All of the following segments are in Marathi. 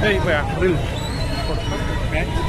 Hey, we.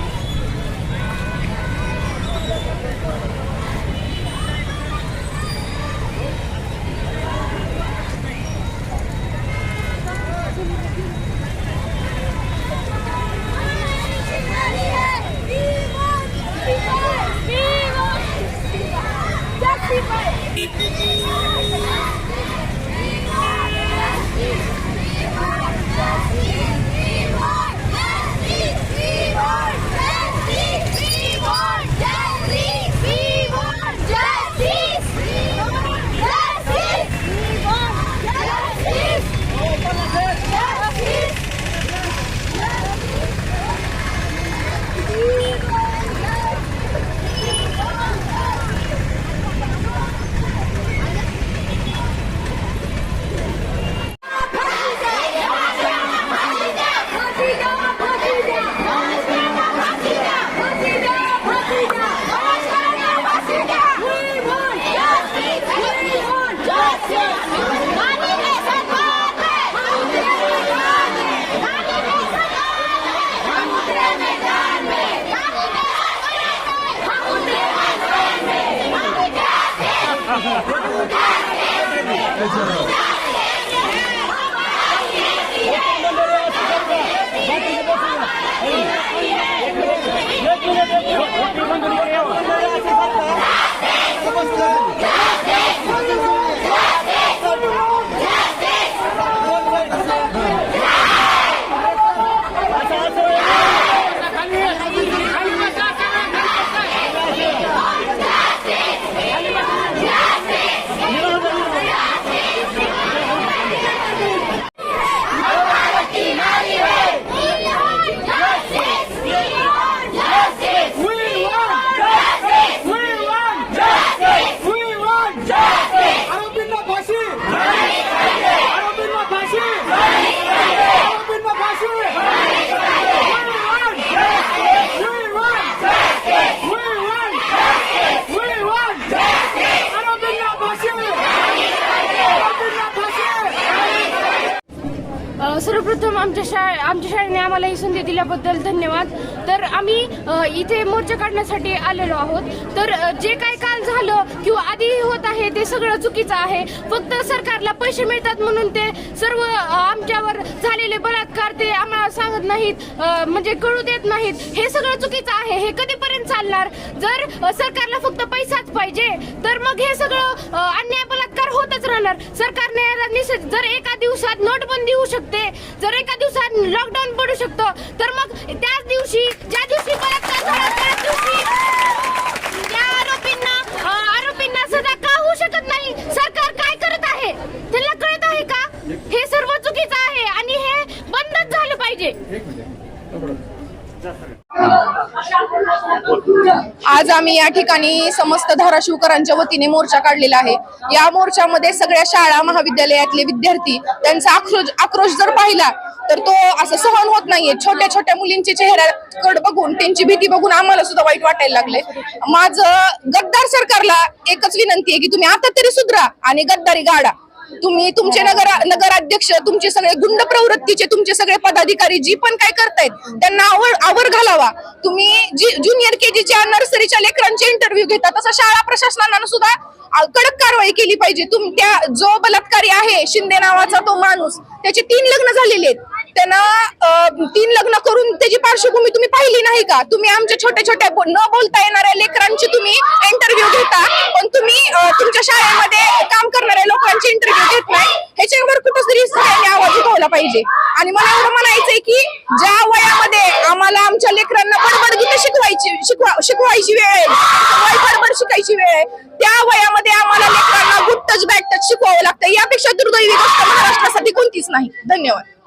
Israel. सर्वप्रथम आमच्या शाळे आमच्या शाळेने आम्हाला ही संधी दिल्याबद्दल धन्यवाद. तर आम्ही इथे मोर्चा काढण्यासाठी आलेलो आहोत. तर जे काय काल झालं किंवा आधी होत आहे ते सगळं चुकीचं आहे. फक्त सरकारला पैसे मिळतात म्हणून ते सर्व आमच्यावर झालेले बलात्कार ते आम्हाला सांगत नाहीत म्हणजे कळू देत नाहीत. हे सगळं चुकीचं आहे. हे कधीपर्यंत चालणार? जर सरकारला फक्त पैसाच पाहिजे तर मग हे सगळं अन्याय बलात्कार होतच राहणार. सरकारने याला जर एका दिवसात नोटबंदी होऊ शकते जर एका दिवसात लॉकडाऊन पडू शकतो तर मग त्याच दिवशी ज्या दिवशी बलात्कार झाला त्याच दिवशी त्या आरोपींना अ, आरोपींना सजा का होऊ शकत नाही सरकार काय करत आहे त्यांना कळत आहे का हे सर्व चुकीचं आहे आणि हे बंदच झालं पाहिजे आज आम्ही या ठिकाणी समस्त धाराशिवकरांच्या वतीने मोर्चा काढलेला आहे. या मोर्चामध्ये सगळ्या शाळा महाविद्यालयातले विद्यार्थी त्यांचा आक्रोश आक्रोश जर पाहिला तर तो असं सहन होत नाहीये. छोट्या छोट्या मुलींचे चेहऱ्याकडे बघून त्यांची भीती बघून आम्हाला सुद्धा वाईट वाटायला लागले माझं गद्दार सरकारला एकच विनंती आहे की तुम्ही आता तरी सुधरा आणि गद्दारी गाडा. तुम्ही तुमचे नगर नगराध्यक्ष तुमचे सगळे गुंड प्रवृत्तीचे तुमचे सगळे पदाधिकारी जी पण काय करतायत त्यांना आवर आवर घालावा. तुम्ही जी ज्युनियर केजीच्या नर्सरीच्या लेकरांचे इंटरव्ह्यू घेता तसं शाळा प्रशासनानं सुद्धा कडक कारवाई केली पाहिजे. तुम त्या जो बलात्कारी आहे शिंदे नावाचा तो माणूस त्याचे तीन लग्न झालेले आहेत. त्यांना तीन लग्न करून त्याची पार्श्वभूमी तुम्ही पाहिली नाही का? तुम्ही आमच्या छोट्या छोट्या न बोलता येणाऱ्या लेकरांची तुम्ही इंटरव्ह्यू घेता. पण तुम्ही तुमच्या शाळेमध्ये काम पाहिजे. आणि मला एवढं म्हणायचंय की ज्या वयामध्ये आम्हाला आमच्या लेकरांना बडबड गीतं शिकवायची शिकवा शिकवायची वेळ आहे वय बडबड शिकायची वेळ आहे त्या वयामध्ये आम्हाला लेकरांना गुड टच बॅड टच शिकवावं लागतं. यापेक्षा दुर्दैवी गोष्ट महाराष्ट्रासाठी कोणतीच नाही. धन्यवाद.